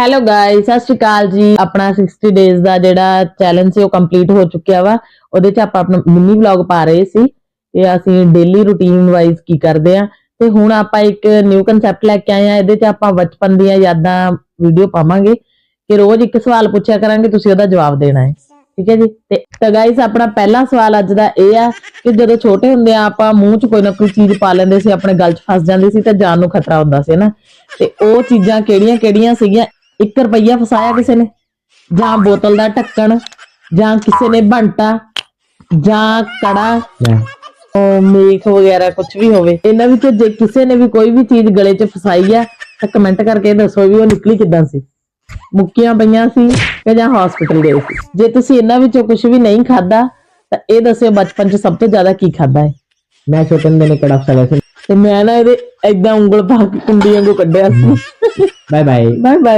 Hello guys ਸਤਿ ਸ਼੍ਰੀ ਅਕਾਲ ਜੀ। ਆਪਣਾ 60 ਡੇਜ਼ ਦਾ ਜਿਹੜਾ ਚੈਲੰਜ ਸੀ, ਉਹ ਕੰਪਲੀਟ ਹੋ ਚੁੱਕਿਆ ਵਾ। ਉਹਦੇ ਚ ਆਪਾਂ ਆਪਣਾ ਮਿੰਨੀ ਵਲੌਗ ਪਾ ਰਹੇ ਸੀ ਤੇ ਅਸੀਂ ਡੇਲੀ ਰੂਟੀਨ ਵਾਈਜ਼ ਕੀ ਕਰਦੇ ਆ। ਤੇ ਹੁਣ ਆਪਾਂ ਇੱਕ ਨਿਊ ਕਨਸੈਪਟ ਲੈ ਕੇ ਆਏ ਆ। ਇਹਦੇ ਚ ਆਪਾਂ ਬਚਪਨ ਦੀਆਂ ਯਾਦਾਂ ਵੀਡੀਓ ਪਾਵਾਂਗੇ ਕਿ ਰੋਜ਼ ਇੱਕ ਸਵਾਲ ਪੁੱਛਿਆ ਕਰਾਂਗੇ, ਤੁਸੀਂ ਉਹਦਾ ਜਵਾਬ ਦੇਣਾ ਹੈ। ਠੀਕ ਹੈ ਜੀ? ਤੇ ਤਾਂ ਗਾਇਸ ਆਪਣਾ ਪਹਿਲਾ ਸਵਾਲ ਅੱਜ ਦਾ ਇਹ ਆ ਕਿ ਜਦੋਂ ਛੋਟੇ ਹੁੰਦੇ ਆ ਆਪਾਂ ਮੂੰਹ 'ਚ ਕੋਈ ਨਾ ਕੋਈ ਚੀਜ਼ ਪਾ ਲੈਂਦੇ ਸੀ, ਆਪਣੇ ਗਲ 'ਚ ਫਸ ਜਾਂਦੀ ਸੀ ਤੇ ਜਾਨ ਨੂੰ ਖਤਰਾ ਹੁੰਦਾ ਸੀ ਨਾ? ਤੇ ਉਹ ਚੀਜ਼ਾਂ ਕਿਹੜੀਆਂ ਕਿਹੜੀਆਂ ਸੀਗੀਆਂ? 1 ਰੁਪਈਆ ਫਸਾਇਆ ਕਿਸੇ ਨੇ? ਜਾਂ ਬੋਤਲ ਦਾ ਢੱਕਣ ਜਾਂ ਕਿਸੇ ਨੇ ਬੰਟਾ ਜਾਂ ਕੜਾ ਉਹ ਮੇਖ ਵਗੈਰਾ ਕੁਝ ਵੀ ਹੋਵੇ। ਇਹਨਾਂ ਵਿੱਚੋਂ ਜੇ ਕਿਸੇ ਨੇ ਵੀ ਕੋਈ ਵੀ ਚੀਜ਼ ਗਲੇ 'ਚ ਫਸਾਈ ਆ ਤਾਂ ਕਮੈਂਟ ਕਰਕੇ ਦੱਸੋ ਵੀ ਉਹ ਨਿਕਲੀ ਕਿੱਦਾਂ ਸੀ। ਮੁੱਕੀਆਂ ਪਈਆਂ ਸੀ ਕਿ ਜਾਂ ਹਸਪੀਟਲ ਗਏ ਸੀ। ਜੇ ਤੁਸੀਂ ਇਹਨਾਂ ਵਿੱਚੋਂ ਕੁਝ ਵੀ ਨਹੀਂ ਖਾਦਾ ਤਾਂ ਇਹ ਦੱਸਿਓ ਬਚਪਨ 'ਚ ਸਭ ਤੋਂ ਜ਼ਿਆਦਾ ਕੀ ਖਾਦਾ ਹੈ ਮੈਂ ਛੋਟੇ ਹੁੰਦੇ ਨੇ ਕੜਾ ਫਸਾਇਆ ਸੀ। ਤੇ ਮੈਂ ਨਾ ਇਹਦੇ ਏਦਾਂ ਉਂਗਲ ਪਾ ਕੇ ਕੁੰਡੀ ਵਾਂਗੂ ਕੱਢਿਆ ਸੀ। Bye bye bye bye